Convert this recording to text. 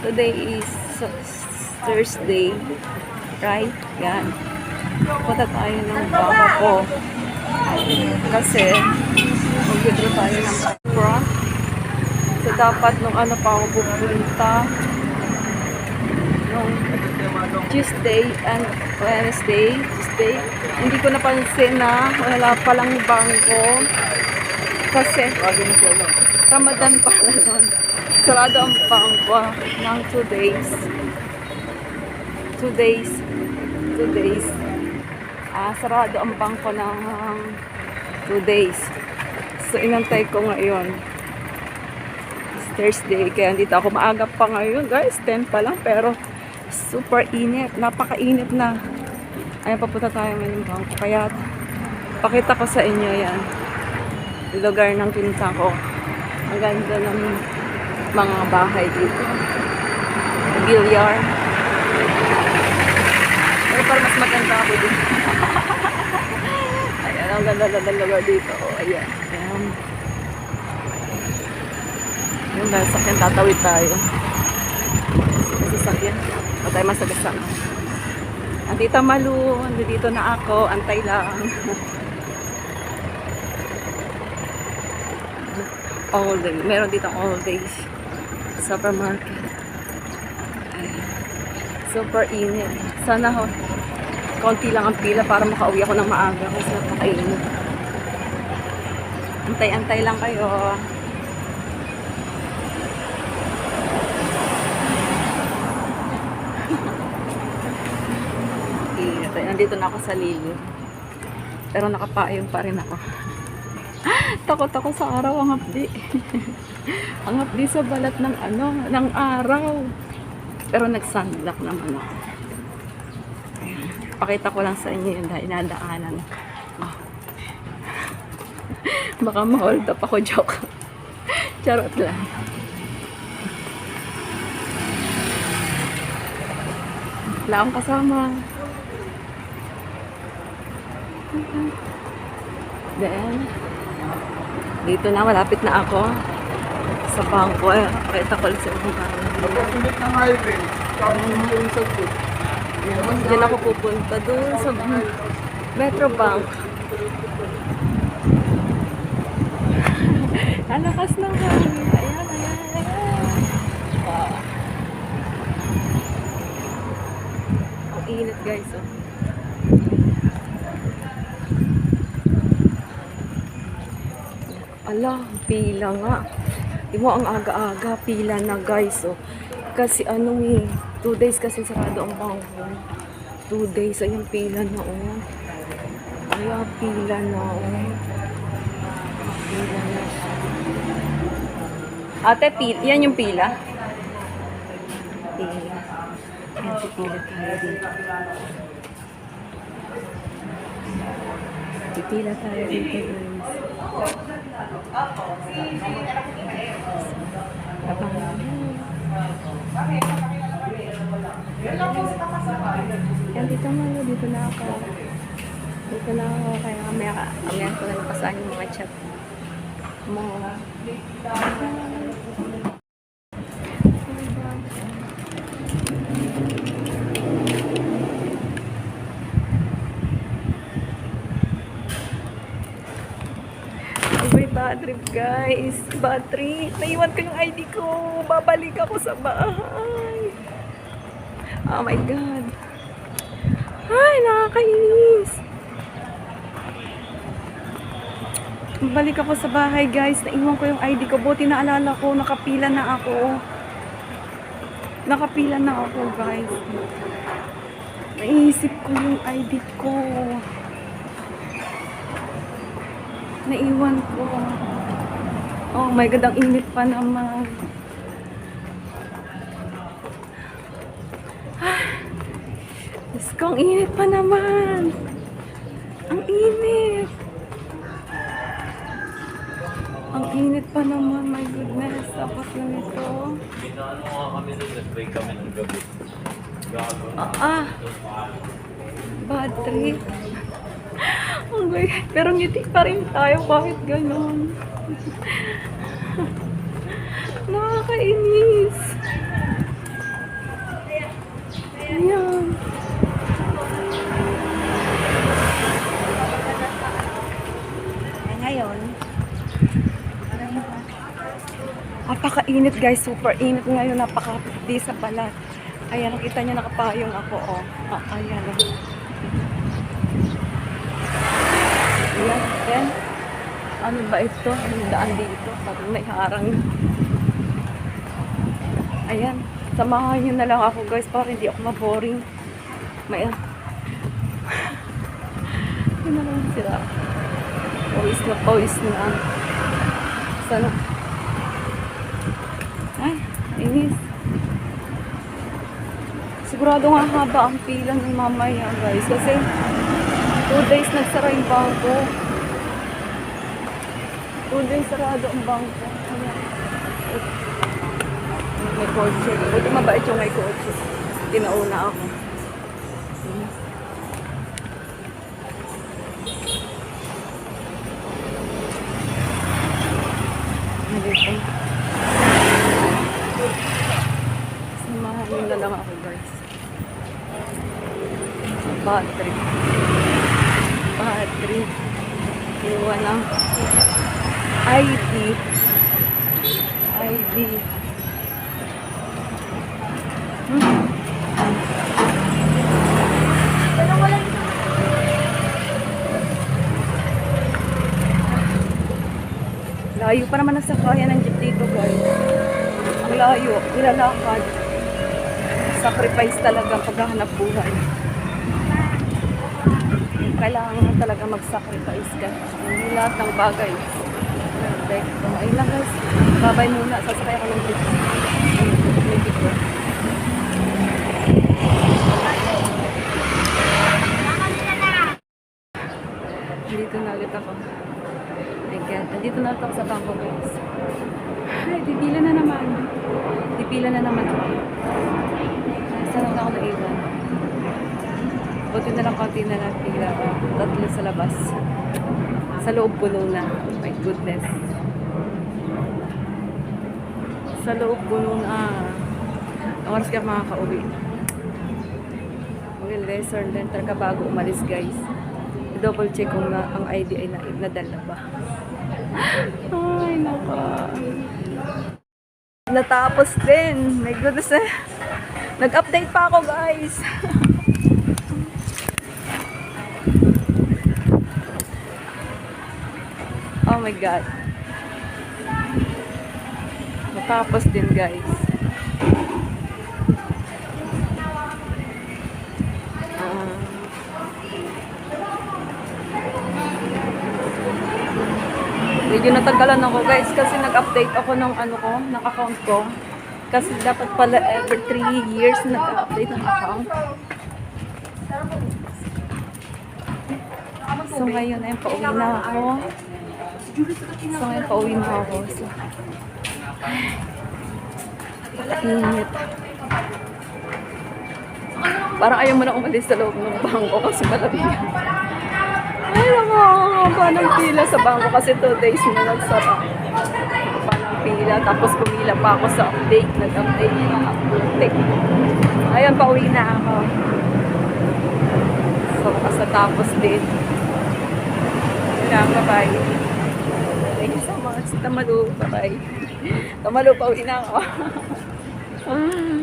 Today is Thursday, right? Yan. Punta tayo ng baba ko. Kasi, mag-withdraw tayo ng front. So, dapat nung ano pa ako pupunta, nung Tuesday and Wednesday, Tuesday, hindi ko napansin na wala palang bangko. Kasi, Ramadan pala nun. Sarado ang bangko ng 2 days. 2 days. 2 days. Ah, sarado ang bangko ng 2 days. So, inantay ko ngayon. It's Thursday, kaya dito ako maaga pa ngayon, guys. 10 pa lang, pero super init. Napakainit na. Ayan, papunta tayo ngayon ng bangko. Kaya, pakita ko sa inyo yan lugar ng pinta ko. Ang ganda ng mga bahay dito. Bilyar. Pero parang mas maganda ako dito. ayan, ang ganda ng lugar dito. Oh, ayan. Ayan. Yung dahil sakyan, tatawid tayo. Sasakyan. O tayo masagasama. Andito Malu, andito na ako, antay lang. all day. Meron dito all days supermarket. Super init. Sana ho, konti lang ang pila para makauwi ako ng maaga kasi napakainit. Antay-antay lang kayo. Nandito na ako sa lili. Pero nakapayong pa rin ako. Takot ako sa araw ang hapdi. ang hapdi sa balat ng ano, ng araw. Pero nag-sunblock naman ako. Ayan. Pakita ko lang sa inyo yun dahil nadaanan. Oh. Baka ma-hold up ako joke. Charot lang. Wala akong kasama. Then, dito na, malapit na ako. Sa bangko. Eh, pakita ko lang sa inyo. Pagkasunod ng highway, sabi mo yung sagot. Diyan ako pupunta doon sa Metro Bank. Ang lakas ng hangin. Ayan, ayan, ayan. Wow. Ang init guys, oh. Ala, pila nga. Di mo ang aga-aga, pila na guys, oh. Kasi ano eh, two days kasi sarado ang bangko. Two days, ayun pila na, oh. Kaya pila na, oh. Pila na. Ate, pila, yan yung pila? Pila. Ayan, pipila tayo dito. Pipila tayo dito, guys. Abangan mo. Yan, dito malo, dito na ako. Dito na ako, kaya kamaya, kamaya ko lang pasaan yung mga chat mo. May trip guys. Bad trip. Naiwan ko yung ID ko. Babalik ako sa bahay. Oh my God. Ay, nakakainis. Balik ako sa bahay guys. Naiwan ko yung ID ko. Buti naalala ko. Nakapila na ako. Nakapila na ako guys. Naisip ko yung ID ko. Naiwan ko. Oh my God, ang init pa naman. Ah, Diyos ko, ang init pa naman. Ang init. Ang init pa naman, my goodness. Tapos ganito. Minaano nga kami nun, nag-break kami ng gabi. Ah, ah. Bad trip. Oh. Pero ngiti pa rin tayo kahit ganon. Nakakainis. Ayan. Eh, ngayon. Napakainit guys. Super init ngayon. Napakapiti sa balat. Ayan, nakita niyo nakapayong ako. Oh. Ah, ayan. Ayan, ayan. Ano ba ito? Yung daan dito, parang may harang. Ayan, samahan niyo na lang ako guys, para hindi ako maboring. May, yun na lang sila. Pawis na pawis na. Sana. Ay, inis. Sigurado nga haba ang pila ng mamaya guys. Kasi two days nagsara yung bangko. Two days sarado ang bangko. May kotse. Buti mabait yung may kotse. Tinauna ako. Nalito. Samahan na lang ako guys. Bad trip. Bad trip. Iwan ng ID. ID. Hmm. Layo pa naman ang sakayan ng jeep dito guys. Ang layo. Nilalakad. Sacrifice talaga paghahanap buhay. Kailangan talaga mag-sacrifice ka. Hindi lahat ng bagay. Perfecto. Ayun lang guys. Babay muna. Sasakay ako ng ko. Dito na ulit ako. My God. Nandito na ulit ako sa bangko guys. Ay, pipila na naman. Pipila na naman ako. Saan na ako naiwan? Buti na lang konti na lang pila ko. Tatlo sa labas. Sa loob puno na. Oh my goodness. Sa loob puno na. Ang oras ka makaka-uwi. Will lesson din talaga bago umalis guys. Double check kung na, ang ID ay na, nadala ba. Ay, naka. Natapos din. My goodness eh. Nag-update pa ako guys. oh my god. Natapos din guys. Ah. Medyo natagalan ako guys kasi nag-update ako ng ano ko, ng account ko. Kasi dapat pala every 3 years nag-update ng account. So ngayon ay pauwi na ako. So ngayon pauwi na ako. So, init. Parang ayaw mo na umalis sa loob ng bangko kasi malamig. Ay, nakakaba ng pila sa bangko kasi 2 days na nagsara. Pa pila, tapos pumila pa ako sa update. Nag-update na update. Ayun, pauwi na ako. So, kasatapos din. Yun bye-bye. Thank Tamalu, bye-bye. Tamalu, pauwi na ako. Ah.